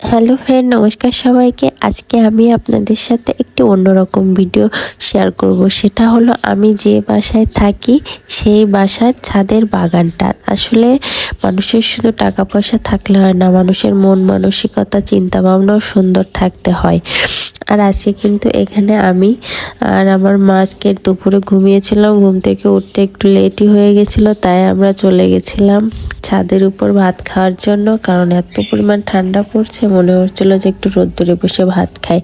Hello friend নমস্কার সবাইকে। আজকে আমি আপনাদের সাথে একটি অন্যরকম ভিডিও শেয়ার করব। সেটা হলো আমি যে বাসায় থাকি, সেই বাসার ছাদের বাগানটা। আসলে মানুষের শুধু টাকা পয়সা থাকলে হয় না, মানুষের মন মানসিকতা চিন্তা ভাবনাও সুন্দর থাকতে হয়। আর আজকে কিন্তু এখানে আমি আর আমার মা আজকে দুপুরে ঘুমিয়েছিলাম, ঘুম থেকে উঠতে একটু লেটই হয়ে গেছিল, তাই আমরা চলে গেছিলাম ছাদের উপর ভাত খাওয়ার জন্য, কারণ এত পরিমাণ ঠান্ডা পড়ছে মনে হচ্ছিল যে একটু রোদ্দুরে বসে ভাত খাই।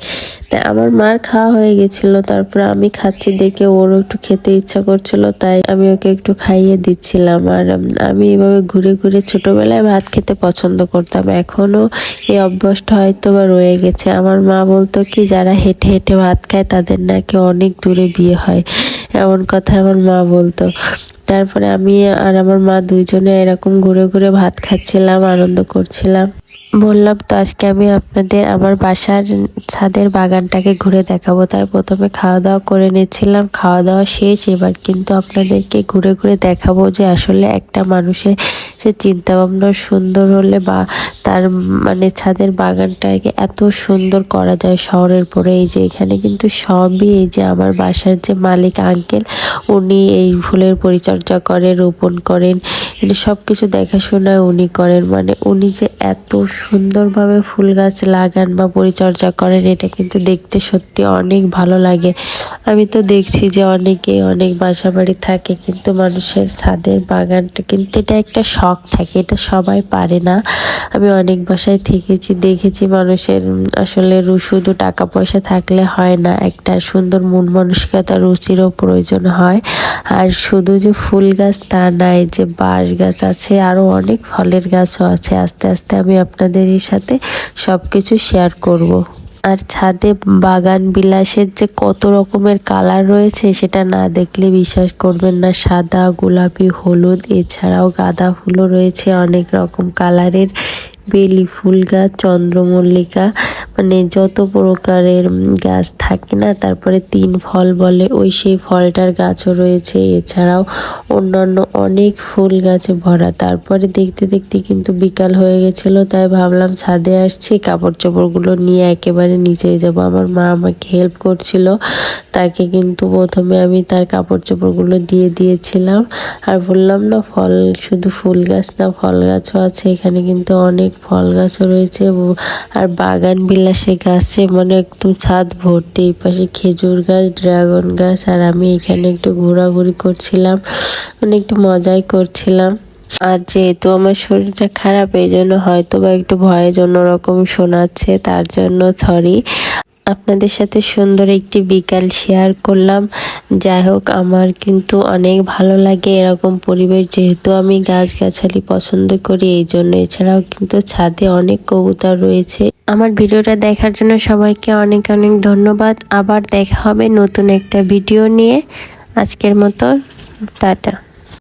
তাই আমার মার খাওয়া হয়ে গেছিল, তারপর আমি খাচ্ছি দেখে ওরও একটু খেতে ইচ্ছা করছিল, তাই আমি ওকে একটু খাইয়ে দিচ্ছিলাম। আর আমি এভাবে ঘুরে ঘুরে ছোটবেলায় ভাত খেতে পছন্দ করতাম এখনও এই অভ্যাসটা হয়তো বা রয়ে গেছে। আমার মা বলতো কি, যারা হেঁটে হেঁটে ভাত খায় তাদের নাকি অনেক দূরে বিয়ে হয়, এমন কথা আমার মা বলতো। তারপরে আমি আর আমার মা দুইজনে এরকম ঘুরে ঘুরে ভাত খাচ্ছিলাম, আনন্দ করছিলাম। বললাম তো আজকে আমি আপনাদের আমার বাসার ছাদের বাগানটাকে ঘুরে দেখাবো। তাই প্রথমে খাওয়া দাওয়া করে নিয়েছিলাম। খাওয়া দাওয়া শেষ। এবার কিন্তু আপনাদেরকে ঘুরে ঘুরে দেখাবো যে আসলে একটা মানুষের সে চিন্তা ভাবনা সুন্দর হলে বা তার মানে ছাদের বাগানটাকে এত সুন্দর করা যায় শহরের পরে। এই যে এখানে কিন্তু সবই এই যে আমার বাসার যে মালিক, আঙ্কেল, উনি এই ফুলের পরিচর্যা করে রোপণ করেন। এটা সব কিছু দেখাশোনা উনি করেন। মানে উনি যে এত সুন্দরভাবে ফুল গাছ লাগান বা পরিচর্যা করেন, এটা কিন্তু দেখতে সত্যি অনেক ভালো লাগে। আমি তো দেখছি যে অনেকে অনেক বাসা বাড়ি থাকে, কিন্তু মানুষের ছাদের বাগানটা কিন্তু এটা একটা শখ থাকে, এটা সবাই পারে না। আমি অনেক বাসায় থেকেছি, দেখেছি মানুষের আসলে শুধু টাকা পয়সা থাকলে হয় না, একটা সুন্দর মন মানসিকতা, রুচিরও প্রয়োজন হয়। আর শুধু যে ফুল গাছ তা নাই, যে বাঁশ গাছ আছে আরও অনেক ফলের গাছও আছে। আস্তে আস্তে আমি আপনাদের সাথে সব কিছু শেয়ার করব। আর ছাদে বাগান বিলাসের যে কত রকমের কালার রয়েছে, সেটা না দেখলে বিশ্বাস করবেন না। সাদা, গোলাপি, হলুদ, এছাড়াও গাঁদা ফুলও রয়েছে অনেক রকম কালারের বেলি ফুল গাছ, চন্দ্রমল্লিকা মানে যত প্রকারের গাছ থাকে না, তারপরে তিন ফল বলে, ওই সেই ফলটার গাছও রয়েছে। এছাড়াও অন্যান্য অনেক ফুল গাছে ভরা। তারপরে দেখতে দেখতে কিন্তু বিকাল হয়ে গেছিল, তাই ভাবলাম ছাদে আসছি কাপড় চোপড়গুলো নিয়ে একেবারে নিচে যাব। আমার মা আমাকে হেল্প করছিল তাকে কিন্তু প্রথমে আমি তার কাপড় চোপড়গুলো দিয়ে দিয়েছিলাম। আর বললাম, না, ফল শুধু ফুল গাছ না, ফল গাছও আছে এখানে কিন্তু অনেক ফল গাছও রয়েছে আর বাগান বিলাসে গাছে মানে একদম ছাদ ভর্তি, এই পাশে খেজুর গাছ, ড্রাগন গাছ আর আমি এখানে একটু ঘোরাঘুরি করছিলাম মানে একটু মজাই করছিলাম। আর যেহেতু আমার শরীরটা খারাপ, এই জন্য হয়তো বা একটু ভয়ের অন্যরকম শোনাচ্ছে, তার জন্য সরি আপনাদের সাথে সুন্দর একটি বিকাল শেয়ার করলাম। যাই হোক, আমার কিন্তু অনেক ভালো লাগে এরকম পরিবেশ, যেহেতু আমি গাছগাছালি পছন্দ করি এই জন্য এছাড়াও কিন্তু ছাদে অনেক কবুতর রয়েছে। আমার ভিডিওটা দেখার জন্য সবাইকে অনেক অনেক ধন্যবাদ। আবার দেখা হবে নতুন একটা ভিডিও নিয়ে। আজকের মতো, টাটা।